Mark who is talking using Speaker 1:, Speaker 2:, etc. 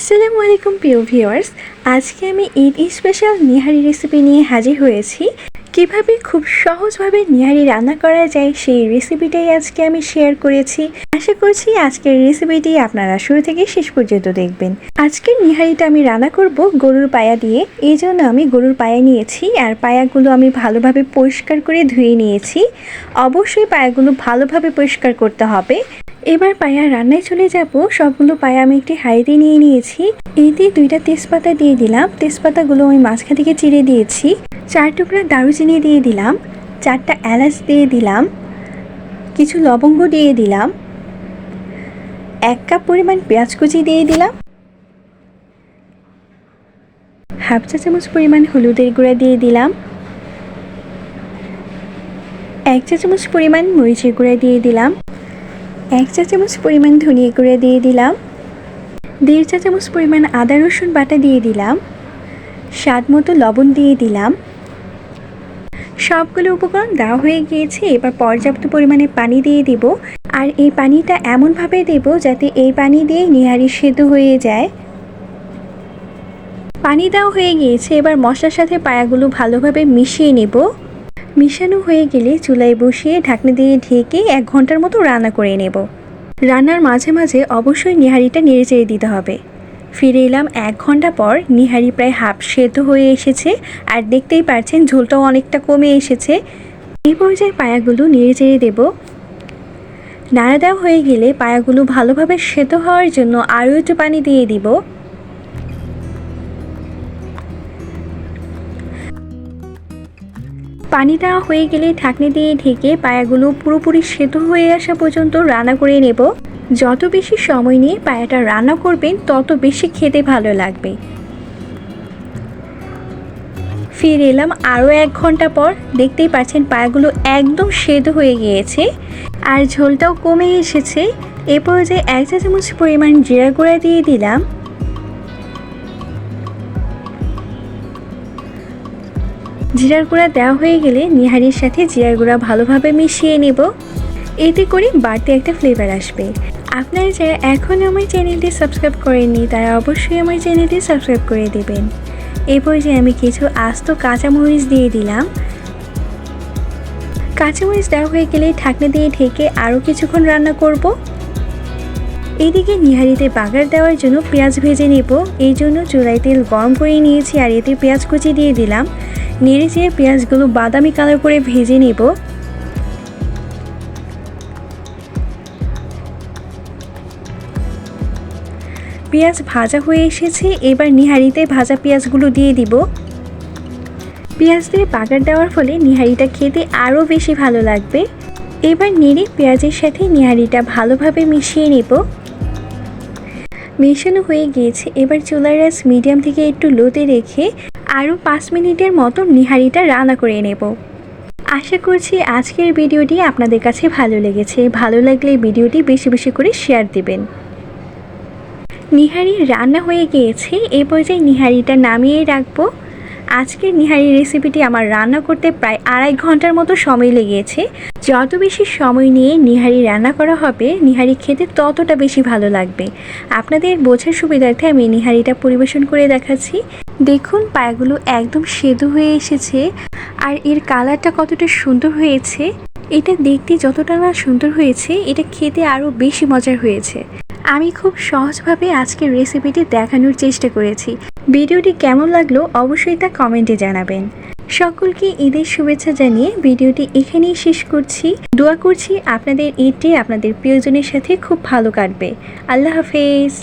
Speaker 1: আসসালামু আলাইকুম প্রিয় ভিউয়ার্স। আজকে আমি ঈদ স্পেশাল নিহারি রেসিপি নিয়ে হাজির হয়েছি। কীভাবে খুব সহজভাবে নিহারি রান্না করা যায় সেই রেসিপিটাই আজকে আমি শেয়ার করেছি। আশা করছি আজকের রেসিপিটি আপনারা শুরু থেকে শেষ পর্যন্ত দেখবেন। আজকের নিহারিটা আমি রান্না করব গরুর পায়া দিয়ে। এই জন্য আমি গরুর পায়া নিয়েছি আর পায়াগুলো আমি ভালোভাবে পরিষ্কার করে ধুয়ে নিয়েছি। অবশ্যই পায়াগুলো ভালোভাবে পরিষ্কার করতে হবে। এবার পায়া রান্নায় চলে যাব। সবগুলো পায়া আমি একটি হাঁড়িতে নিয়ে নিয়েছি। দিয়ে দুইটা তেজপাতা দিয়ে দিলাম। তেজপাতাগুলো আমি মাঝখান থেকে চিড়ে দিয়েছি। চার টুকরা দারুচিনি দিয়ে দিলাম। চারটা এলাচ দিয়ে দিলাম। কিছু লবঙ্গ দিয়ে দিলাম। এক কাপ পরিমাণ পেঁয়াজ কুচি দিয়ে দিলাম। হাফ চা চামচ পরিমাণ হলুদের গুঁড়া দিয়ে দিলাম। এক চা চামচ পরিমাণ মরিচের গুঁড়া দিয়ে দিলাম। এক চা চামচ পরিমাণ ধনিয়া গুঁড়া দিয়ে দিলাম। দেড় চা চামচ পরিমাণ আদা, রসুন বাটা দিয়ে দিলাম। স্বাদ মতো লবণ দিয়ে দিলাম। সবগুলো উপকরণ দেওয়া হয়ে গিয়েছে, এবার পর্যাপ্ত পরিমাণে পানি দিয়ে দিব। আর এই পানিটা এমনভাবে দেব যাতে এই পানি দিয়ে নিহারি সেদ্ধ হয়ে যায়। পানি দেওয়া হয়ে গিয়েছে, এবার মশলার সাথে পায়াগুলো ভালোভাবে মিশিয়ে নেব। মিশানো হয়ে গেলে চুলায় বসিয়ে ঢাকনা দিয়ে ঢেকে এক ঘণ্টার মতো রান্না করে নেব। রান্নার মাঝে মাঝে অবশ্যই নিহারিটা নেড়ে চেড়ে দিতে হবে। ফিরে এলাম এক ঘণ্টা পর নিহারি প্রায় হাফ সেদ্ধ হয়ে এসেছে আর দেখতেই পারছেন ঝোলটাও অনেকটা কমে এসেছে। এই পর্যায়ে পায়াগুলো নেড়ে চেড়ে দেব। নাড়া দেওয়া হয়ে গেলে পায়াগুলো ভালোভাবে সেদ্ধ হওয়ার জন্য আরও একটু পানি দিয়ে দিব। পানি দেওয়া হয়ে গেলে ঢাকনি দিয়ে ঢেকে পায়াগুলো পুরোপুরি সেদ্ধ হয়ে আসা পর্যন্ত রান্না করে নেব। যত বেশি সময় নিয়ে পায়াটা রান্না করবেন, তত বেশি খেতে ভালো লাগবে। ফিরে এলাম আরও এক ঘণ্টা পর। দেখতেই পাচ্ছেন পায়াগুলো একদম সেদ্ধ হয়ে গিয়েছে আর ঝোলটাও কমে এসেছে। এরপর যে এক চা চামচ পরিমাণ জিরা গুঁড়া দিয়ে দিলাম। জিরার গুঁড়া দেওয়া হয়ে গেলে নিহারির সাথে জিরার গুঁড়া ভালোভাবে মিশিয়ে নেব। এতে করে বাড়তি একটা ফ্লেভার আসবে। আপনারা যারা এখনও আমার চ্যানেলটি সাবস্ক্রাইব করেননি, তারা অবশ্যই আমার চ্যানেলটি সাবস্ক্রাইব করে দেবেন। এই পর্যায়ে আমি কিছু আস্ত কাঁচামরিচ দিয়ে দিলাম। কাঁচামরিচ দেওয়া হয়ে গেলে ঢাকনা দিয়ে ঢেকে আরও কিছুক্ষণ রান্না করব। এদিকে নিহারিতে বাগার দেওয়ার জন্য পেঁয়াজ ভেজে নেব। এই জন্য চুলায় তেল গরম করে নিয়েছি আর এতে পেঁয়াজ কুচি দিয়ে দিলাম। নেড়ে চেয়ে পেঁয়াজগুলো বাদামি কালার করে ভেজে নেব। পেঁয়াজ ভাজা হয়ে এসেছে, এবার নিহারিতে ভাজা পেঁয়াজগুলো দিয়ে দিব। পেঁয়াজ দিয়ে বাগার দেওয়ার ফলে নিহারিটা খেতে আরও বেশি ভালো লাগবে। এবার নেড়ে পেঁয়াজের সাথে নিহারিটা ভালোভাবে মিশিয়ে নেব। মেশানো হয়ে গিয়েছে, এবার চুলার রাস মিডিয়াম থেকে একটু লোতে রেখে আরও পাঁচ মিনিটের মতো নিহারিটা রান্না করে নেব। আশা করছি আজকের ভিডিওটি আপনাদের কাছে ভালো লেগেছে। ভালো লাগলে ভিডিওটি বেশি বেশি করে শেয়ার দিবেন। নিহারি রান্না হয়ে গিয়েছে। এ পর্যায়ে নিহারিটা নামিয়ে রাখব। আজকের নিহারি রেসিপিটি আমার রান্না করতে প্রায় আড়াই ঘণ্টার মতো সময় লেগেছে। যত বেশি সময় নিয়ে নিহারি রান্না করা হবে, নিহারি খেতে ততটা বেশি ভালো লাগবে। আপনাদের বোঝার সুবিধার্থে আমি নিহারিটা পরিবেশন করে দেখাচ্ছি। দেখুন, পায়াগুলো একদম সেদু হয়ে এসেছে আর এর কালারটা কতটা সুন্দর হয়েছে। এটা দেখতে যতটা না সুন্দর হয়েছে, এটা খেতে আরও বেশি মজার হয়েছে। আমি খুব সহজভাবে আজকের রেসিপিটি দেখানোর চেষ্টা করেছি। ভিডিওটি কেমন লাগল অবশ্যই তা কমেন্টে জানাবেন। সকলকে ঈদের শুভেচ্ছা জানিয়ে ভিডিওটি এখানেই শেষ করছি। দোয়া করছি আপনাদের ঈদটি আপনাদের প্রিয়জনের সাথে খুব ভালো কাটবে। আল্লাহ হাফেজ।